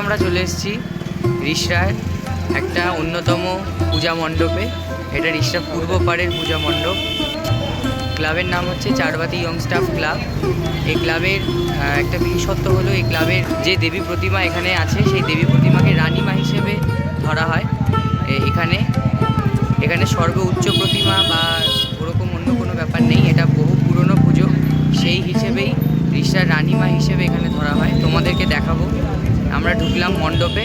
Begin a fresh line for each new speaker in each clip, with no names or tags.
আমরা চলে এসেছি রিষড়ার একটা অন্যতম পূজা মণ্ডপে। এটা রিষড়া পূর্ব পাড়ের পূজা মণ্ডপ। ক্লাবের নাম হচ্ছে চারবাতি ইয়ং স্টাফ ক্লাব। এই ক্লাবের একটা বিশেষত্ব হলো এই ক্লাবের যে দেবী প্রতিমা এখানে আছে, সেই দেবী প্রতিমাকে রানীমা হিসেবে ধরা হয়। এখানে এখানে সর্ব উচ্চ প্রতিমা বা ওরকম অন্য কোনো ব্যাপার নেই, এটা বহু পুরনো পুজো। সেই হিসেবেই রিষার রানীমা হিসেবে এখানে ধরা হয়। তোমাদেরকে দেখাবো। আমরা ঢুকলাম মণ্ডপে।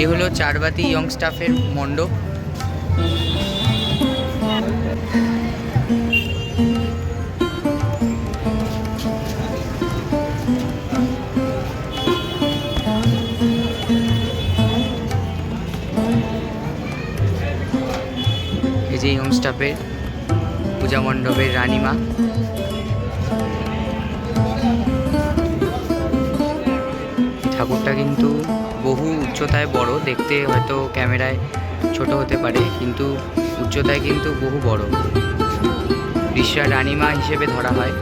এই হলো চারবাতি ইয়ং স্টাফের মণ্ডপ। এই যে ইয়ং স্টাফের পূজা মণ্ডপের রানীমা। ঠাকুরটা কিন্তু বহু উচ্চতায় বড়, দেখতে হয়তো ক্যামেরায় ছোট হতে পারে, কিন্তু উচ্চতায় কিন্তু বহু বড়। বিশ্বের রানিমা হিসেবে ধরা হয়।